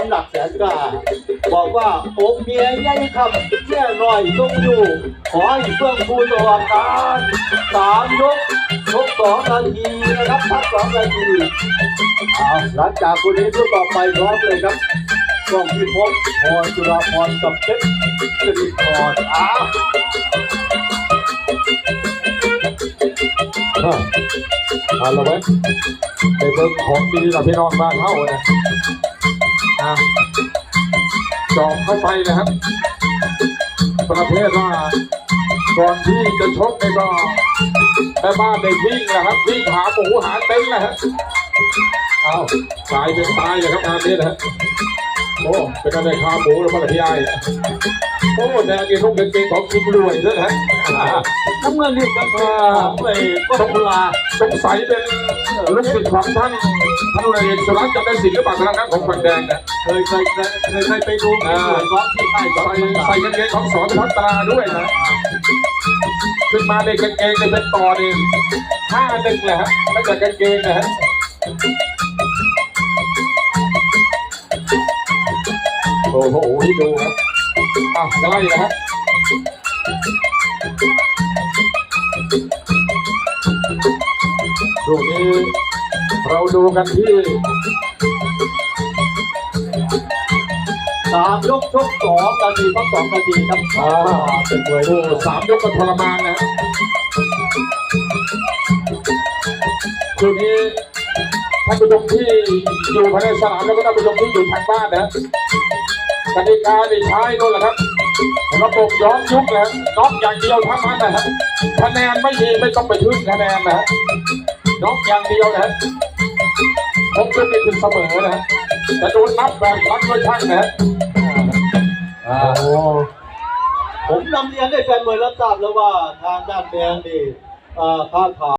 ำหนักแสนกาบอกว่าอกเมียใหญ่คำแย่หน้อยต้องอยู่ ขอให้เพื่อนผู้ตลอดการสามยกยกสองนาทีนะครับพักสองนาทีเอาหลังจากคนนี้ผู้ต่อไปพร้อมเลยครับกล้องพิภพพรจุฬาพรกับเพชรสิริพรอ้าวอะเอาละเว้ยไปเบิ่งของดีกับพี่น้องบ้านเฮานะ อะจอบเข้าไปนะครับ ประเภทว่าก่อนที่จะชกในี่ยก็แม่บ้านได้วิ่งนะครับวิ่งหาหมูหาเต็นท์นะฮะเอาตายเป็นตายเลยครับงานนี้นะฮะโอ้เป็นการได้ขาหมูแล้วมาละพี่ไอ้ โอ้แดงกินนุ่งกางเกงของคุณรวยด้วยนะฮะอ่าน้ำเงินนี่ครับอ่าไปก็ตุลาสงสัยเป็นลูกศิษย์ของท่านท่านนายเอกสุรัตน์จำได้สิทธิ์หรือเปล่าครับของฝั่งแดงเนี่ยเคยเคยเคยเคยเคยไปดูงานร้องที่ค่ายสอนใส่ต่างใส่กางเกงของสอนพัตราด้วยนะขึ้นมาในกางเกงจะเป็นต่อนี่ห้าหนึ่งเลยฮะตั้งแต่กางเกงนะฮะโอ้โหที่ดูครับ อะใกล้นะฮะรูปนี้เราดูกันที่สามยกชกสองนาทีพักสองนาทีครับอ่าเป็นมวยโอ้สามยกก็ทรมานนะคืนนี้ท่านผู้ชมที่อยู่ภายในสนามแล้วก็ท่านผู้ชมที่อยู่ทางบ้านนะ กติกาที่ใช้นู่นแหละครับระบบย้อนยุคนะน็อกอย่างเดียวเท่านั้นนะฮะคะแนนไม่มีไม่ต้องไปทึ่งคะแนนนะฮะน็อกอย่างเดียวนะฮะผมก็มีคุณเสมอนะฮะแต่โดนนับแบบนับด้วยช่างนะฮะอ่าผมนำเรียนให้แฟนมวยรับทราบแล้วว่าทางด้านแดงนี่เอ่อค้าขาย